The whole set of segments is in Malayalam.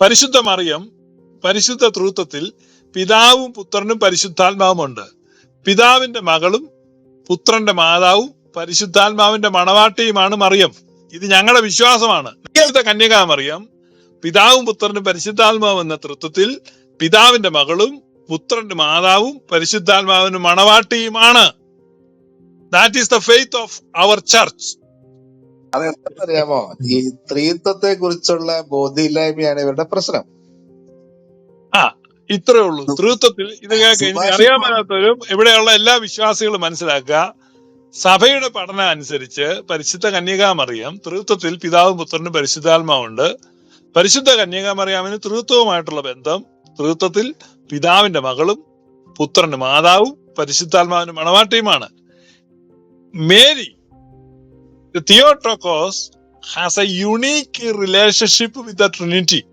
പരിശുദ്ധ മറിയം പരിശുദ്ധ ത്രൂത്വത്തിൽ പിതാവും പുത്രനും പരിശുദ്ധാത്മാവുമുണ്ട്. പിതാവിന്റെ മകളും പുത്രന്റെ മാതാവും പരിശുദ്ധാത്മാവിന്റെ മണവാട്ടിയുമാണ് മറിയം. ഇത് ഞങ്ങളുടെ വിശ്വാസമാണ്. ഇങ്ങനത്തെ കന്യകാ മറിയം പിതാവും പുത്രനും പരിശുദ്ധാത്മാവും എന്ന തൃത്വത്തിൽ പിതാവിന്റെ മകളും പുത്രന്റെ മാതാവും പരിശുദ്ധാത്മാവിന് മണവാട്ടിയുമാണ്. That is the faith of our church അറിയാമോ ഈ സ്ത്രീത്വത്തെ കുറിച്ചുള്ള ബോധ്യമില്ലായ്മയാണ് ഇവരുടെ പ്രശ്നം. ആ ഇത്രേ ഉള്ളൂ. സ്ത്രീത്വത്തിൽ ഇത് അറിയാൻ പറ്റാത്തവരും ഇവിടെയുള്ള എല്ലാ വിശ്വാസികളും മനസ്സിലാക്കുക. സഭയുടെ പഠനം അനുസരിച്ച് പരിശുദ്ധ കന്യകാമറിയം തൃത്വത്തിൽ പിതാവും പുത്രനും പരിശുദ്ധാത്മാവുണ്ട്. പരിശുദ്ധ കന്യകാമറിയാമിന് തൃത്വവുമായിട്ടുള്ള ബന്ധം തൃത്വത്തിൽ പിതാവിന്റെ മകളും പുത്രന്റെ മാതാവും പരിശുദ്ധാത്മാവിന്റെ മണവാട്ടിയുമാണ്. Mary Theotokos has a unique relationship with the Trinity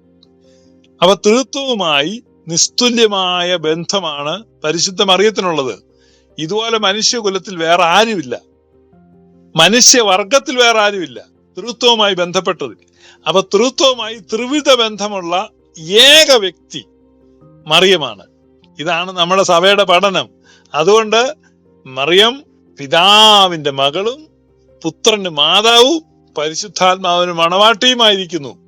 അവ തൃത്വവുമായി നിസ്തുല്യമായ ബന്ധമാണ് പരിശുദ്ധ മറിയത്തിനുള്ളത്. ഇതുപോലെ മനുഷ്യകുലത്തിൽ വേറെ ആരുമില്ല. മനുഷ്യവർഗത്തിൽ വേറെ ആരുമില്ല. തൃത്വവുമായി ബന്ധപ്പെട്ടത് അവ തൃത്വവുമായി ത്രിവിധ ബന്ധമുള്ള ഏക വ്യക്തി മറിയമാണ്. ഇതാണ് നമ്മുടെ സഭയുടെ പഠനം. അതുകൊണ്ട് മറിയം പിതാവിന്റെ മകളും പുത്രന്റെ മാതാവും പരിശുദ്ധാത്മാവിന് മണവാട്ടിയുമായിരിക്കുന്നു.